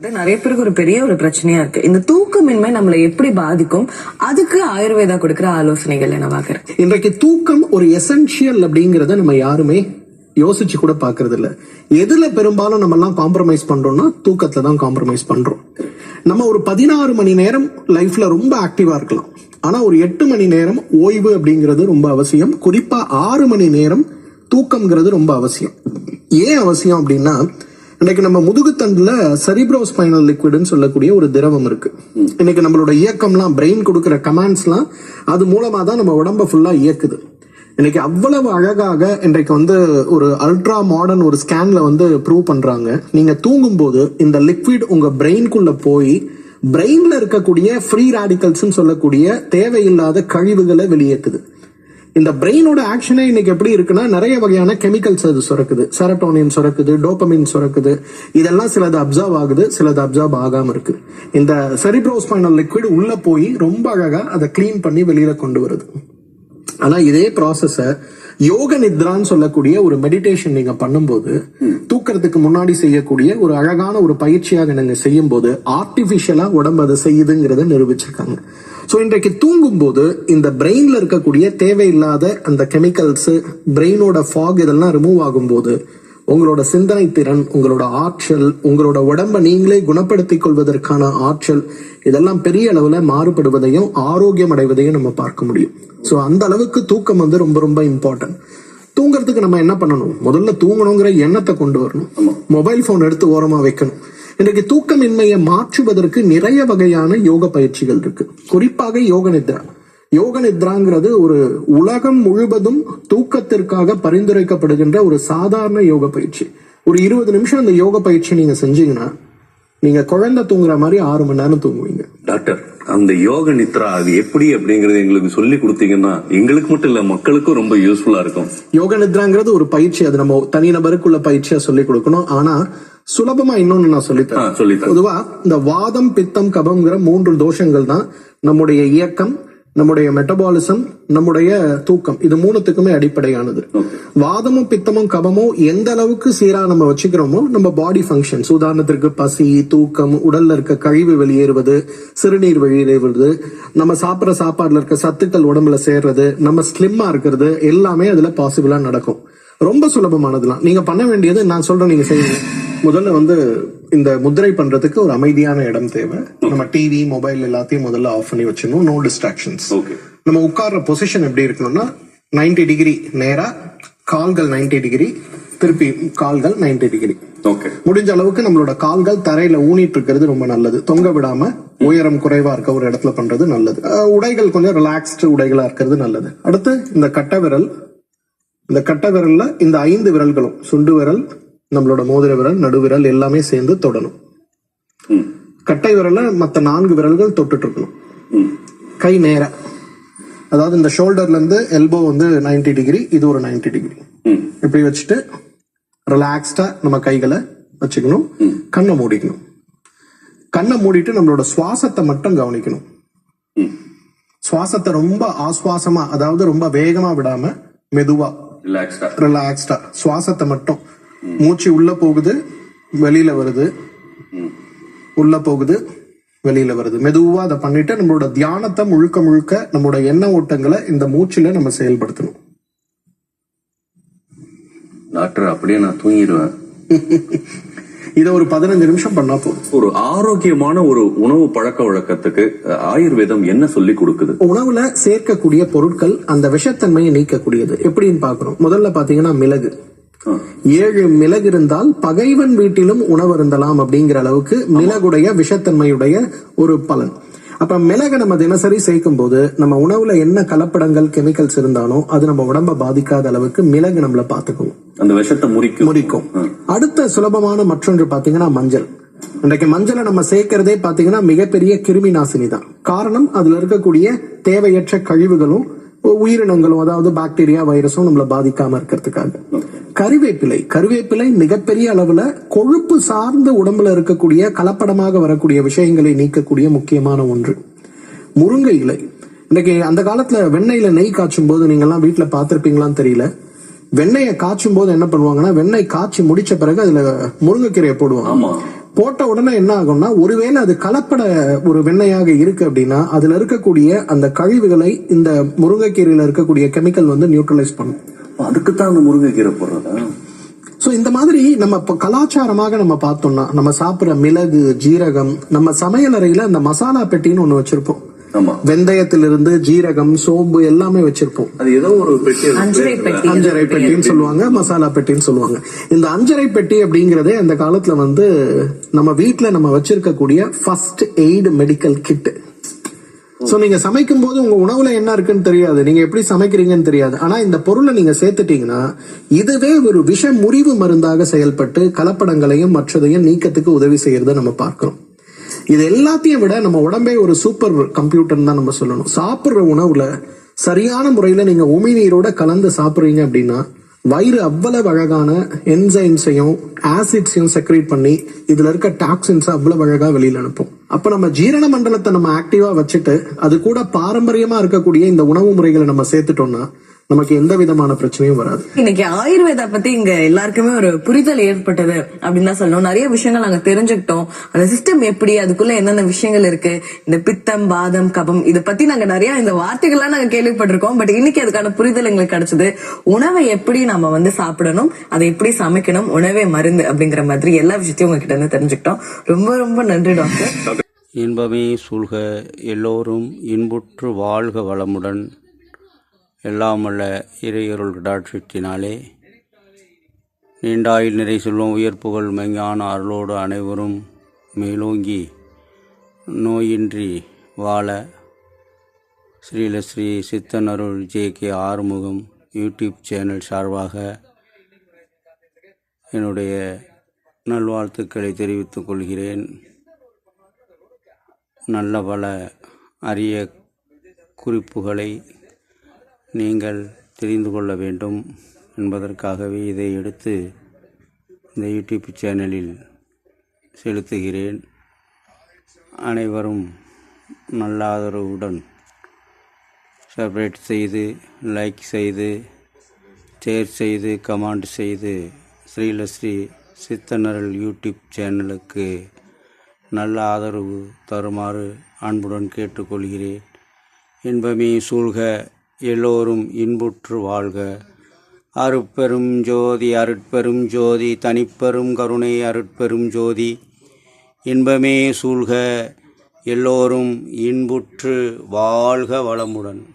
இது நிறைய பேருக்கு ஒரு பெரிய ஒரு பிரச்சனையா இருக்கு. இந்த தூக்கமின்மை நம்மளை எப்படி பாதிக்கும்? அதுக்கு ஆயுர்வேதா கொடுக்கிற ஆலோசனைகள் என்னவாக இன்றைக்கு தூக்கம் ஒரு எசென்ஷியல் அப்படிங்கறத நம்ம யாருமே யோசிச்சு கூட பாக்குறது இல்ல எதுல பெரும்பாலும் நம்ம எல்லாம் காம்ப்ரமைஸ் பண்றோம்னா தூக்கத்துல தான் காம்ப்ரமைஸ் பண்றோம். நம்ம ஒரு பதினாறு மணி நேரம் லைஃப்ல ரொம்ப ஆக்டிவா இருக்கலாம். ஆனா ஒரு எட்டு மணி நேரம் ஓய்வு அப்படிங்கிறது ரொம்ப அவசியம். குறிப்பா ஆறு மணி நேரம் தூக்கம்ங்கிறது ரொம்ப அவசியம். ஏன் அவசியம் அப்படின்னா இன்னைக்கு நம்ம முதுகுத்தண்டுல செரிப்ரோஸ்பைனல் லிக்விட்னு சொல்லக்கூடிய ஒரு திரவம் இருக்கு. இன்னைக்கு நம்மளோட இயக்கம்லாம் பிரெயின் கொடுக்குற கமாண்ட்ஸ்லாம் அது மூலமா தான் நம்ம உடம்ப ஃபுல்லா இயக்குது. இன்னைக்கு அவ்வளவு அழகாக இன்றைக்கு வந்து ஒரு அல்ட்ரா மாடர்ன் ஒரு ஸ்கேன்ல வந்து ப்ரூவ் பண்றாங்க. நீங்க தூங்கும் போது இந்த லிக்விட் உங்க பிரெயின்குள்ள போய் பிரெயின்ல இருக்கக்கூடிய ஃப்ரீ ராடிக்கல்ஸ் சொல்லக்கூடிய தேவையில்லாத கழிவுகளை வெளியேற்றுது இந்த பிரெயினோட ஆக்ஷனே இன்னைக்கு எப்படி இருக்குன்னா நிறைய வகையான கெமிக்கல்ஸ் அது சுரக்குது. Serotonin சுரக்குது dopamine சுரக்குது. இதெல்லாம் சிலது அப்சர்வ் ஆகுது சிலது அப்சர்வ் ஆகாம இருக்கு. இந்த செரிப்ரோஸ்பைனல் லிக்விட் உள்ள போய் ரொம்ப அழகா அதை கிளீன் பண்ணி வெளியில கொண்டு வருது. ஆனா இதே ப்ராசஸ யோக நித்ரான்னு சொல்லக்கூடிய ஒரு மெடிடேஷன் நீங்க பண்ணும்போது தூக்கறதுக்கு முன்னாடி செய்யக்கூடிய ஒரு அழகான ஒரு பயிற்சியாக நீங்க செய்யும் போது ஆர்டிபிஷியலா உடம்பு அதை செய்யுதுங்கிறத நிரூபிச்சிருக்காங்க. சோ இன்றைக்கு தூங்கும் போது இந்த பிரெயின்ல இருக்கக்கூடிய தேவையில்லாத அந்த கெமிக்கல்ஸ் பிரெயினோட ஃபாக் இதெல்லாம் ரிமூவ் ஆகும்போது உங்களோட சிந்தனை திறன் உங்களோட ஆற்றல் உங்களோட உடம்ப நீங்களே குணப்படுத்திக் கொள்வதற்கான ஆற்றல் இதெல்லாம் பெரிய அளவுல மாறுபடுவதையும் ஆரோக்கியம் அடைவதையும் நம்ம பார்க்க முடியும். சோ அந்த அளவுக்கு தூக்கம் வந்து ரொம்ப ரொம்ப இம்பார்ட்டன்ட் தூங்குறதுக்கு நம்ம என்ன பண்ணணும்? முதல்ல தூங்கணுங்கிற எண்ணத்தை கொண்டு வரணும். மொபைல் போன் எடுத்து ஓரமா வைக்கணும். இன்றைக்கு தூக்கமின்மையை மாற்றுவதற்கு நிறைய வகையான யோக பயிற்சிகள் இருக்கு. குறிப்பாக யோக நித்ரா. யோக நித்ராங்கிறது ஒரு உலகம் முழுவதும் தூக்கத்திற்காக பரிந்துரைக்கப்படுகின்ற ஒரு சாதாரண யோக பயிற்சி. ஒரு இருபது நிமிஷம் அந்த யோக பயிற்சி நீங்க செஞ்சீங்கன்னா நீங்க குழந்தை தூங்குற மாதிரி ஆறு மணி நேரம் தூங்குவீங்க. டாக்டர் அந்த யோக நித்ரா அது எப்படி அப்படிங்கறது எங்களுக்கு சொல்லி கொடுத்தீங்கன்னா எங்களுக்கு மட்டும் இல்ல மக்களுக்கும் ரொம்ப யூஸ்ஃபுல்லா இருக்கும். யோக நித்ராங்கிறது ஒரு பயிற்சி. அது நம்ம தனிநபருக்குள்ள பயிற்சியா சொல்லி கொடுக்கணும். ஆனா சுலபமா இன்னொன்னு நான் சொல்லித்தரேன். பொதுவா இந்த வாதம் பித்தம் கபம்ங்கிற மூன்று தோஷங்கள் தான் நம்முடைய இயக்கம் நம்முடைய மெட்டபாலிசம் நம்முடைய தூக்கம். இது மூணுத்துக்குமே அடிப்படையானது. வாதமும் பித்தமும் கபமும் எந்த அளவுக்கு சீரா நம்ம வச்சுக்கிறோமோ நம்ம பாடி ஃபங்க்ஷன்ஸ் உதாரணத்திற்கு பசி தூக்கம் உடல்ல இருக்க கழிவு வெளியேறுவது சிறுநீர் வெளியேறுவது நம்ம சாப்பிடுற சாப்பாடுல இருக்க சத்துக்கள் உடம்புல சேர்றது நம்ம ஸ்லிம்மா இருக்கிறது எல்லாமே அதுல பாசிபிளா நடக்கும். ரொம்ப சுலபமானதுலாம் நீங்க பண்ண வேண்டியது நான் சொல்றேன் நீங்க செய்யுங்க. முதல்ல வந்து இந்த முத்திரை பண்றதுக்கு ஒரு அமைதியான இடம் தேவை. நம்ம டிவி மொபைல் எல்லாத்தையும் முதல்ல ஆஃப் பண்ணி வச்சிடணும். No distractions. நம்ம உட்கார்ற பொசிஷன் எப்படி இருக்கணும்னா 90 டிகிரி நேரா கால்கள் 90 டிகிரி திருப்பி கால்கள் 90 டிகிரி முடிஞ்ச அளவுக்கு நம்மளோட கால்கள் தரையில ஊனிட்டு இருக்கிறது ரொம்ப நல்லது. தொங்க விடாம உயரம் குறைவா இருக்க ஒரு இடத்துல பண்றது நல்லது. உடைகள் கொஞ்சம் ரிலாக்ஸ்டு உடைகளா இருக்கிறது நல்லது. அடுத்து இந்த கட்டை விரல் இந்த கட்டை விரல்ல இந்த ஐந்து விரல்களும் சுண்டு விரல் நம்மளோட மோதிர விரல் நடுவிரல் எல்லாமே சேர்ந்து தொடணும். கட்டை விரல்ல மத்த நான்கு விரல்கள் தொட்டுட்டு இருக்கணும் கை நேரா. அதாவது இந்த ஷோல்டர்ல இருந்து எல்போ வந்து 90 டிகிரி இது ஒரு 90 டிகிரி இப்படி வச்சுட்டு ரிலாக்ஸ்டா நம்ம கைகளை வச்சுக்கணும். கண்ணை மூடிக்கணும். கண்ணை மூடிட்டு நம்மளோட சுவாசத்தை மட்டும் கவனிக்கணும். சுவாசத்தை ரொம்ப ஆஸ்வாசமா அதாவது ரொம்ப வேகமா விடாம மெதுவா ரிலாக்ஸ்டா ரிலாக்ஸ்டா சுவாசத்தை மட்டும். மூச்சு உள்ள போகுது வெளியில வருது. உள்ள போகுது வெளியில வருது. மெதுவா அதை பண்ணிட்டு நம்மளோட தியானத்தை முழுக்க முழுக்க நம்மளோட எண்ண ஓட்டங்களை இந்த மூச்சுல நம்ம செயல்படுத்தணும். டாக்டர் அப்படியே நான் தூங்கிடுவேன். இதை ஒரு பதினஞ்சு நிமிஷம் பண்ணா போதும். ஒரு ஆரோக்கியமான ஒரு உணவு பழக்க வழக்கத்துக்கு ஆயுர்வேதம் என்ன சொல்லி கொடுக்குது? உணவுல சேர்க்கக்கூடிய பொருட்கள் அந்த விஷத்தன்மையை நீக்கக்கூடியது. எப்படின்னு பாக்குறோம் முதல்ல பாத்தீங்கன்னா மிளகு. ஏழு மிளகு இருந்தால் பகைவன் வீட்டிலும் உணவு இருந்தலாம் அப்படிங்கிற அளவுக்கு மிளகுடைய விஷத்தன்மையுடைய ஒரு பலன். அப்ப மிளகை நம்ம தினசரி சேர்க்கும் போது நம்ம உணவுல என்ன கலப்படங்கள் கெமிக்கல்ஸ் இருந்தாலும் அது நம்ம உடம்ப பாதிக்காத அளவுக்கு மிளகு நம்மள பாத்துக்கும். அந்த விஷத்தை முறிக்கும். முடிக்கும் அடுத்த சுலபமான மற்றொன்று பாத்தீங்கன்னா மஞ்சள். இன்றைக்கு மஞ்சளை நம்ம சேர்க்கிறதே பாத்தீங்கன்னா மிகப்பெரிய கிருமி நாசினி தான். காரணம் அதுல இருக்கக்கூடிய தேவையற்ற கழிவுகளும் உயிரினங்களும் அதாவது பாக்டீரியா வைரஸும் நம்மளை பாதிக்காம இருக்கிறதுக்காக. கருவேப்பிலை. கருவேப்பிலை மிகப்பெரிய அளவுல கொழுப்பு சார்ந்த உடம்புல இருக்கக்கூடிய கலப்படமாக வரக்கூடிய விஷயங்களை நீக்கக்கூடிய முக்கியமான ஒன்று. முருங்கை இலை. இன்னைக்கு அந்த காலத்துல வெண்ணெயில நெய் காய்ச்சும் போது நீங்க எல்லாம் வீட்டுல பாத்திருப்பீங்களான்னு தெரியல. வெண்ணெயை காய்ச்சும் போது என்ன பண்ணுவாங்கன்னா வெண்ணெய் காய்ச்சி முடிச்ச பிறகு அதுல முருங்கைக்கீரையை போடுவாங்க. போட்ட உடனே என்ன ஆகும்னா ஒருவேளை அது கலப்பட ஒரு வெண்ணெயாக இருக்கு அப்படின்னா அதுல இருக்கக்கூடிய அந்த கழிவுகளை இந்த முருங்கைக்கீரையில இருக்கக்கூடிய கெமிக்கல் வந்து நியூட்ரலைஸ் பண்ணும். அதுக்குத்தான் அந்த முருங்கைக்கீரை போடுறதா? சோ இந்த மாதிரி நம்ம இப்ப கலாச்சாரமாக நம்ம பார்த்தோம்னா நம்ம சாப்பிடுற மிளகு ஜீரகம் நம்ம சமையலறையில அந்த மசாலா பெட்டின்னு ஒண்ணு வச்சிருப்போம். வெந்தயத்திலிருந்து ஜீரகம் சோம்பு எல்லாமே வச்சிருப்போம். அது ஏதோ ஒரு பெட்டி அஞ்சரை பேர். பெட்டி. அஞ்சரை பெட்டின்னு சொல்லுவாங்க மசாலா பெட்டின்னு சொல்லுவாங்க. இந்த அஞ்சரை பெட்டி அப்படிங்கறதே அந்த காலத்துல வந்து நம்ம வீட்ல நம்ம வச்சிருக்கக்கூடிய first aid medical kit so நீங்க சமைக்கும் போது உங்க உணவுல என்ன இருக்குன்னு தெரியாது. நீங்க எப்படி சமைக்கிறீங்கன்னு தெரியாது. ஆனா இந்த பொருளை நீங்க சேர்த்துட்டீங்கன்னா இதுவே ஒரு விஷ முறிவு மருந்தாக செயல்பட்டு கலப்படங்களையும் மற்றதையும் நீக்கத்துக்கு உதவி செய்யறத நம்ம பார்க்கிறோம். இது எல்லாத்தையும் விட நம்ம உடம்பே ஒரு சூப்பர் கம்ப்யூட்டர்னு தான் நம்ம சொல்லணும். சாப்பிட்ற உணவுல சரியான முறையில நீங்க உமிநீரோட கலந்து சாப்பிட்றீங்க அப்படின்னா வயிறு அவ்வளவு அழகான என்சைம்ஸையும் ஆசிட்ஸையும் செக்ரேட் பண்ணி இதுல இருக்க டாக்ஸின்ஸ் அவ்வளவு அழகா வெளியில அனுப்பும். அப்ப நம்ம ஜீரண மண்டலத்தை நம்ம ஆக்டிவா வச்சுட்டு அது கூட பாரம்பரியமா இருக்கக்கூடிய இந்த உணவு முறைகளை நம்ம சேர்த்துட்டோம்னா நமக்கு எந்த விதமான பிரச்சனையும் வராது. இன்னைக்கு ஆயுர்வேதா பத்தி இங்க எல்லாருக்குமே ஒரு புரிதல் ஏற்பட்டது அப்படின்னு தான் சொல்லணும். நிறைய விஷயங்கள் நாங்க தெரிஞ்சுக்கிட்டோம். அந்த சிஸ்டம் எப்படி அதுக்குள்ள என்னென்ன விஷயங்கள் இருக்கு இந்த பித்தம் பாதம் கபம் இத பத்தி நாங்க நிறைய இந்த வார்த்தைகள்லாம் நாங்க கேள்விப்பட்டிருக்கோம். பட் இன்னைக்கு அதுக்கான புரிதல் எங்களுக்கு கிடைச்சது. உணவை எப்படி நம்ம வந்து சாப்பிடணும் அதை எப்படி சமைக்கணும் உணவே மருந்து அப்படிங்கிற மாதிரி எல்லா விஷயத்தையும் உங்ககிட்ட இருந்து தெரிஞ்சுக்கிட்டோம். ரொம்ப ரொம்ப நன்றி டாக்டர். இன்பமே சூழ்க எல்லோரும் இன்புற்று வாழ்க வளமுடன். எல்லாமல்ல இறையருள் கடாட்சித்தினாலே நீண்டாயில் நிறை செல்வம் உயர்ப்புகள் மெஞ்ஞான அருளோடு அனைவரும் மேலோங்கி நோயின்றி வாழ Srilasri சித்தனருள் J K Arumugam YouTube channel சார்பாக என்னுடைய நல்வாழ்த்துக்களை தெரிவித்துக் கொள்கிறேன். நல்ல பல அரிய குறிப்புகளை நீங்கள் தெரிந்து கொள்ள வேண்டும் என்பதற்காகவே இதை எடுத்து இந்த யூடியூப் சேனலில் செலுத்துகிறேன். அனைவரும் நல்ல ஆதரவுடன் சப்ரேட் செய்து லைக் செய்து ஷேர் செய்து கமெண்ட் செய்து ஸ்ரீலஸ்ரீ சித்தனரல் யூடியூப் சேனலுக்கு நல்ல ஆதரவு தருமாறு அன்புடன் கேட்டுக்கொள்கிறேன். இன்பமே சூழ்க. எல்லோரும் இன்புற்று வாழ்க. அருட்பெரும் ஜோதி அருட்பெரும் ஜோதி தனிப்பெரும் கருணை அருட்பெரும் ஜோதி. இன்பமே சூழ்க. எல்லோரும் இன்புற்று வாழ்க வளமுடன்.